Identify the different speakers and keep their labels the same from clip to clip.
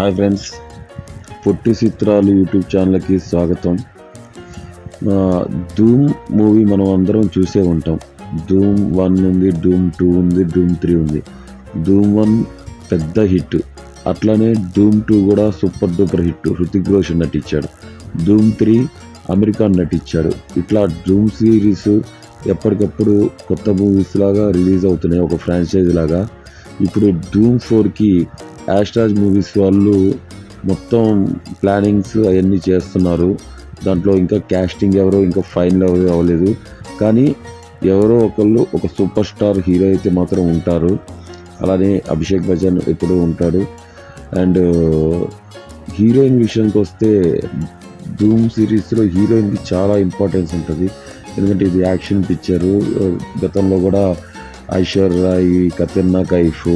Speaker 1: Hi friends పొట్టి చిత్రాలు YouTube ఛానల్కి స్వాగతం. ధూమ్ మూవీ మనం అందరం చూసే ఉంటాం. ధూమ్ వన్ ఉంది ధూమ్ టూ ఉంది ధూమ్ త్రీ ఉంది. ధూమ్ వన్ పెద్ద హిట్. అట్లానే ధూమ్ టూ కూడా super duper hit. Hrithik Roshan నటించాడు. ధూమ్ త్రీ అమెరికా నటించాడు. ఇట్లా ధూమ్ సిరీస్ ఎప్పటికప్పుడు కొత్త మూవీస్ లాగా రిలీజ్ అవుతున్నాయి. ఒక ఫ్రాంచైజ్ లాగా. ఇప్పుడు ధూమ్ ఫోర్కి యాస్ట్రాజ్ మూవీస్ వాళ్ళు మొత్తం ప్లానింగ్స్ అవన్నీ చేస్తున్నారు. దాంట్లో ఇంకా క్యాస్టింగ్ ఎవరో ఇంకా ఫైనల్ ఎవరు అవ్వలేదు. కానీ ఎవరో ఒకళ్ళు ఒక సూపర్ స్టార్ హీరో అయితే మాత్రం ఉంటారు. అలానే అభిషేక్ బచ్చన్ ఎప్పుడూ ఉంటాడు. అండ్ హీరోయిన్ విషయానికి వస్తే ధూమ్ సిరీస్లో హీరోయిన్కి చాలా ఇంపార్టెన్స్ ఉంటుంది. ఎందుకంటే ఇది యాక్షన్ పిక్చరు గతంలో కూడా ఐశ్వర్య రాయ్ కతెన్నా కైఫ్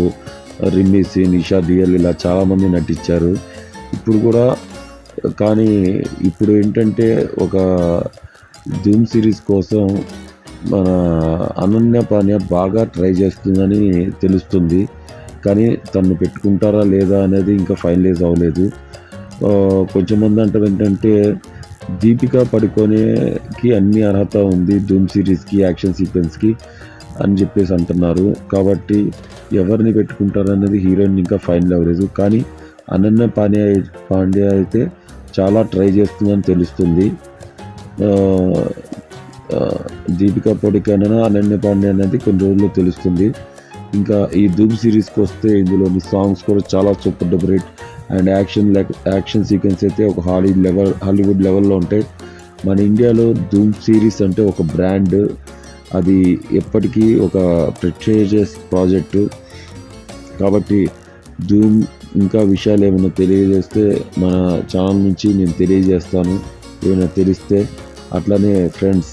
Speaker 1: రిమ్మిసి నిషా దియల్ ఇలా చాలామంది నటించారు. ఇప్పుడు కూడా కానీ ఇప్పుడు ఏంటంటే ఒక జూమ్ సిరీస్ కోసం మన అనన్య పాన్య బాగా ట్రై చేస్తుందని తెలుస్తుంది. కానీ తను పెట్టుకుంటారా లేదా అనేది ఇంకా ఫైనలైజ్ అవ్వలేదు. కొంచెం మంది అంటారు ఏంటంటే దీపిక పడుకోనేకి అన్ని అర్హత ఉంది ధూమ్ సిరీస్కి యాక్షన్ సీక్వెన్స్కి. అని చెప్పేసి అంటున్నారు. కాబట్టి ఎవరిని పెట్టుకుంటారు అనేది హీరోయిన్ ఇంకా ఫైనల్ అవ్వలేదు. కానీ అనన్య పాండ్యా పాండ్యా అయితే చాలా ట్రై చేస్తుందని తెలుస్తుంది. దీపికా పడుకోనైనా అనన్య పాండే అనేది కొన్ని రోజుల్లో తెలుస్తుంది. ఇంకా ఈ ధూమ్ సిరీస్కి వస్తే ఇందులోని సాంగ్స్ కూడా చాలా super duper hit. And action action sequence అయితే ఒక హాలీవుడ్ లెవెల్ హాలీవుడ్ లెవెల్లో ఉంటాయి. మన ఇండియాలో ధూమ్ సిరీస్ అంటే ఒక బ్రాండ్. అది ఎప్పటికీ ఒక ప్రెస్టీజియస్ ప్రాజెక్టు కాబట్టి ధూమ్ ఇంకా విషయాలు ఏమైనా తెలియజేస్తే మన ఛానల్ నుంచి నేను తెలియజేస్తాను. ఏమైనా తెలిస్తే అట్లానే ఫ్రెండ్స్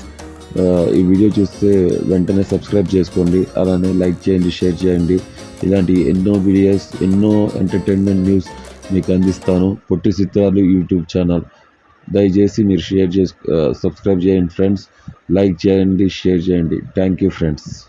Speaker 1: ఈ వీడియో చూస్తే వెంటనే సబ్స్క్రైబ్ చేసుకోండి. అలానే లైక్ చేయండి షేర్ చేయండి. ఇలాంటి ఎన్నో వీడియోస్ ఎన్నో ఎంటర్టైన్మెంట్ న్యూస్ మీకు అందిస్తాను. పొట్టి చిత్రాలు యూట్యూబ్ ఛానల్. దయచేసి మీరు షేర్ చేసు సబ్స్క్రైబ్ చేయండి ఫ్రెండ్స్. లైక్ చేయండి షేర్ చేయండి. Thank you friends.